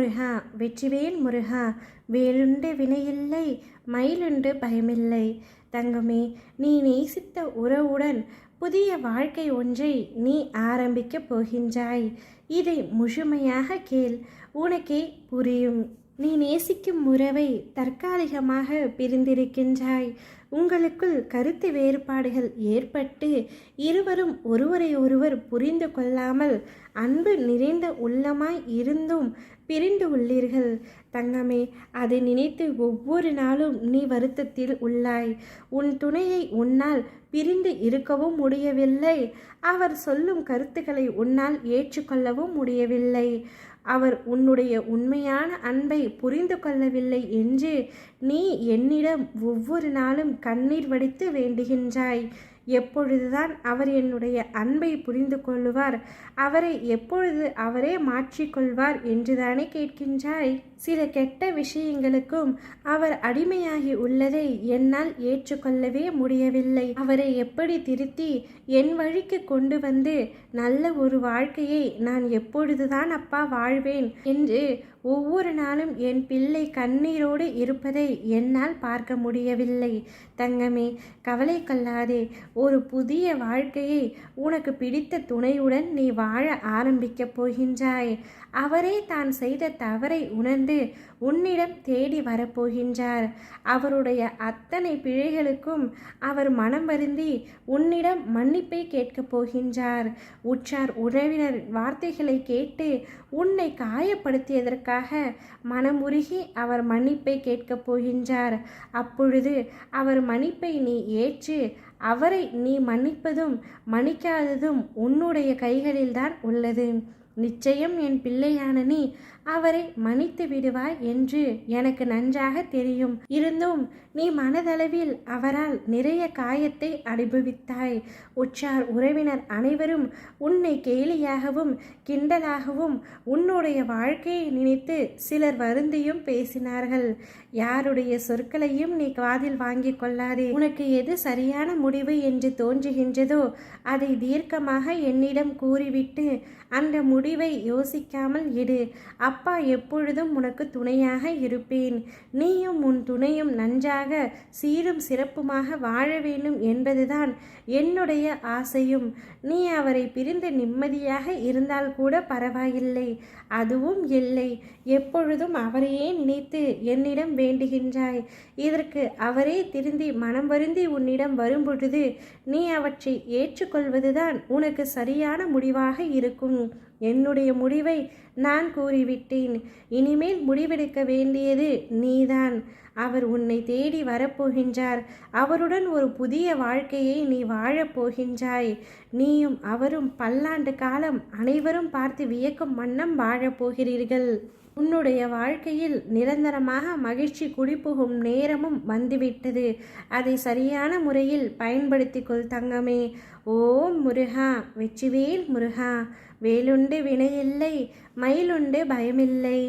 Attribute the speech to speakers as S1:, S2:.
S1: முருகா வெற்றிவேல் முருகா வேலுண்டு வினையில்லை மயிலுண்டு பயமில்லை. தங்கமே நீ நேசித்த உறவுடன் புதிய வாழ்க்கை ஒன்றை நீ ஆரம்பிக்கப் போகின்றாய். இதை முழுமையாக கேள் உனக்கே புரியும். நீ நேசிக்கும் உறவை தற்காலிகமாக பிரிந்திருக்கின்றாய். உங்களுக்குள் கருத்து வேறுபாடுகள் ஏற்பட்டு இருவரும் ஒருவரை ஒருவர் புரிந்து கொள்ளாமல் அன்பு நிறைந்த உள்ளமாய் இருந்தும் பிரிந்து உள்ளீர்கள். தங்கமே அதை நினைத்து ஒவ்வொரு நாளும் நீ வருத்தத்தில் உள்ளாய். உன் துணையை உன்னால் பிரிந்து இருக்கவும் முடியவில்லை. அவர் சொல்லும் கருத்துக்களை உன்னால் ஏற்றுக்கொள்ளவும் முடியவில்லை. அவர் உன்னுடைய உண்மையான அன்பை புரிந்து கொள்ளவில்லை என்று நீ என்னிடம் ஒவ்வொரு நாளும் கண்ணீர் வடித்து வேண்டுகின்றாய். எப்பொழுதுதான் அவர் என்னுடைய அன்பை புரிந்து கொள்ளுவார் அவரை எப்பொழுது அவரே மாற்றிக்கொள்வார் என்றுதானே கேட்கின்றாய்? சில கெட்ட விஷயங்களுக்கும் அவர் அடிமையாகி உள்ளதை என்னால் ஏற்றுக்கொள்ளவே முடியவில்லை. அவரை எப்படி திருத்தி என் வழிக்கு கொண்டு வந்து நல்ல ஒரு வாழ்க்கையை நான் எப்பொழுதுதான் அப்பா வாழ்வேன் என்று ஒவ்வொரு நாளும் என் பிள்ளை கண்ணீரோடு இருப்பதை என்னால் பார்க்க முடியவில்லை. தங்கமே கவலை கொள்ளாதே ஒரு புதிய வாழ்க்கையை உனக்கு பிடித்த துணையுடன் நீ வாழ ஆரம்பிக்கப் போகின்றாய். அவரே தான் செய்த தவறை உணர்ந்து உன்னிடம் தேடி வரப்போகின்றார். அவருடைய அத்தனை பிழைகளுக்கும் அவர் மனம் வருந்தி உன்னிடம் மன்னிப்பை கேட்கப் போகின்றார். உற்றார் உறவினர் வார்த்தைகளை கேட்டு உன்னை காயப்படுத்தியதற்காக மனமுருகி அவர் மன்னிப்பை கேட்கப் போகின்றார். அப்பொழுது அவர் மன்னிப்பை நீ ஏற்று அவரை நீ மன்னிப்பதும் மன்னிக்காததும் உன்னுடைய கைகளில்தான் உள்ளது. நிச்சயம் என் பிள்ளையான நீ அவரை மன்னித்து விடுவாய் என்று எனக்கு நன்றாக தெரியும். இருந்தும் நீ மனதளவில் அவரால் நிறைய காயத்தை அனுபவித்தாய். உற்றார் உறவினர் அனைவரும் உன்னை கேலியாகவும் கிண்டலாகவும் உன்னுடைய வாழ்க்கையை நினைத்து சிலர் வருந்தியும் பேசினார்கள். யாருடைய சொற்களையும் நீ காதில் வாங்கிக் கொள்ளாதே. உனக்கு எது சரியான முடிவு என்று தோன்றுகின்றதோ அதை தீர்க்கமாக என்னிடம் கூறிவிட்டு அந்த முடி யோசிக்காமல் இடு அப்பா எப்பொழுதும் உனக்கு துணையாக இருப்பேன். நீயும் உன் துணையும் நன்றாக சீரும் சிறப்புமாக வாழ வேண்டும் என்பதுதான் என்னுடைய ஆசையும். நீ அவரை பிரிந்து நிம்மதியாக இருந்தால் கூட பரவாயில்லை. அதுவும் இல்லை. எப்பொழுதும் அவரையே நினைத்து என்னிடம் வேண்டுகின்றாய். இதற்கு அவரே திருந்தி மனம் வருந்தி உன்னிடம் வரும்பொழுது நீ அவற்றை ஏற்றுக்கொள்வதுதான் உனக்கு சரியான முடிவாக இருக்கும். என்னுடைய முடிவை நான் கூறிவிட்டேன். இனிமேல் முடிவெடுக்க வேண்டியது நீதான். அவர் உன்னை தேடி வரப்போகின்றார். அவருடன் ஒரு புதிய வாழ்க்கையை நீ வாழப்போகின்றாய் நீயும் அவரும் பல்லாண்டு காலம் அனைவரும் பார்த்து வியக்கும் வண்ணம் வாழப் போகிறீர்கள். உன்னுடைய வாழ்க்கையில் நிரந்தரமாக மகிழ்ச்சி குடிபுகும் நேரமும் வந்துவிட்டது. அதை சரியான முறையில் பயன்படுத்தி கொள் தங்கமே. ஓம் முருகா வெற்றிவேல் முருகா. வேலுண்டு வினையில்லை மயிலுண்டு பயமில்லை.